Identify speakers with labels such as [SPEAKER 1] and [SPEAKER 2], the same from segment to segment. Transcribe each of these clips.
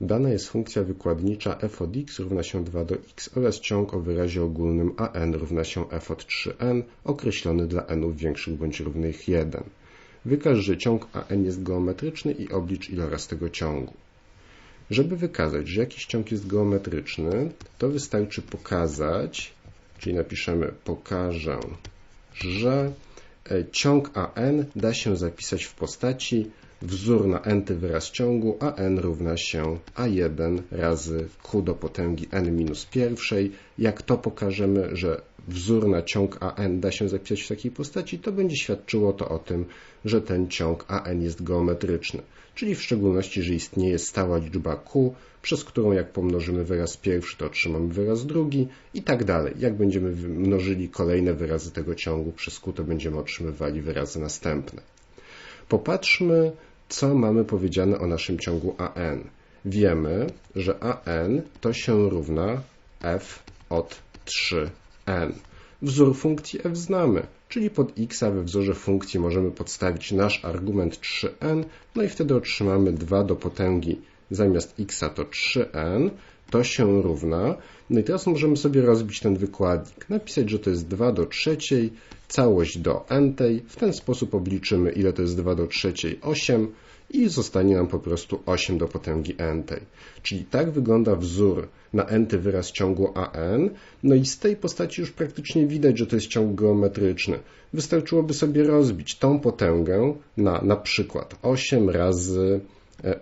[SPEAKER 1] Dana jest funkcja wykładnicza f od x równa się 2 do x oraz ciąg o wyrazie ogólnym an równa się f od 3n określony dla n większych bądź równych 1. Wykaż, że ciąg an jest geometryczny i oblicz iloraz tego ciągu. Żeby wykazać, że jakiś ciąg jest geometryczny, to wystarczy pokazać, czyli napiszemy pokażę, że e, ciąg an da się zapisać w postaci wzór na n-ty wyraz ciągu, a n równa się a1 razy q do potęgi n minus pierwszej. Jak to pokażemy, że wzór na ciąg an da się zapisać w takiej postaci, to będzie świadczyło to o tym, że ten ciąg an jest geometryczny, czyli w szczególności, że istnieje stała liczba q, przez którą jak pomnożymy wyraz pierwszy, to otrzymamy wyraz drugi i tak dalej. Jak będziemy mnożyli kolejne wyrazy tego ciągu przez q, to będziemy otrzymywali wyrazy następne. Popatrzmy co mamy powiedziane o naszym ciągu an. Wiemy, że an to się równa f od 3n. Wzór funkcji f znamy, czyli pod x we wzorze funkcji możemy podstawić nasz argument 3n, no i wtedy otrzymamy 2 do potęgi zamiast x to 3n, to się równa. No i teraz możemy sobie rozbić ten wykładnik, napisać, że to jest 2 do trzeciej, całość do n. W ten sposób obliczymy, ile to jest 2 do trzeciej 8 i zostanie nam po prostu 8 do potęgi n. Czyli tak wygląda wzór na n wyraz ciągu an. No i z tej postaci już praktycznie widać, że to jest ciąg geometryczny. Wystarczyłoby sobie rozbić tą potęgę na na przykład 8 razy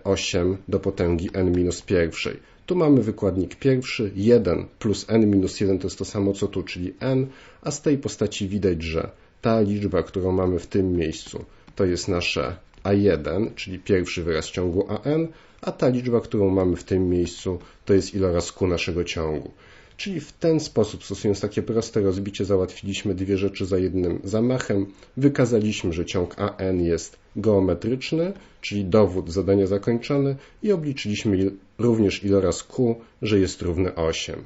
[SPEAKER 1] 8 do potęgi n minus pierwszej. Tu mamy wykładnik pierwszy, 1 plus n minus 1 to jest to samo co tu, czyli n, a z tej postaci widać, że ta liczba, którą mamy w tym miejscu, to jest nasze a1, czyli pierwszy wyraz ciągu an, a ta liczba, którą mamy w tym miejscu, to jest iloraz q naszego ciągu. Czyli w ten sposób, stosując takie proste rozbicie, załatwiliśmy dwie rzeczy za jednym zamachem. Wykazaliśmy, że ciąg AN jest geometryczny, czyli dowód zadania zakończony i obliczyliśmy również iloraz Q, że jest równy 8.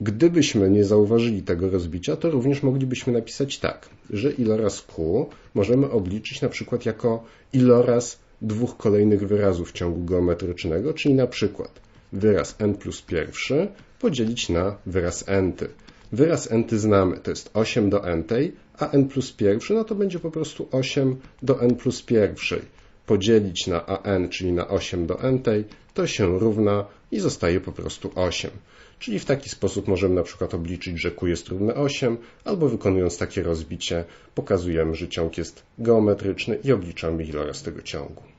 [SPEAKER 1] Gdybyśmy nie zauważyli tego rozbicia, to również moglibyśmy napisać tak, że iloraz Q możemy obliczyć na przykład jako iloraz dwóch kolejnych wyrazów ciągu geometrycznego, czyli na przykład wyraz n plus pierwszy podzielić na wyraz n-ty. Wyraz n-ty znamy, to jest 8 do n-tej, a n plus pierwszy, no to będzie po prostu 8 do n plus pierwszej. Podzielić na an, czyli na 8 do n-tej, to się równa i zostaje po prostu 8. Czyli w taki sposób możemy na przykład obliczyć, że q jest równe 8, albo wykonując takie rozbicie pokazujemy, że ciąg jest geometryczny i obliczamy iloraz tego ciągu.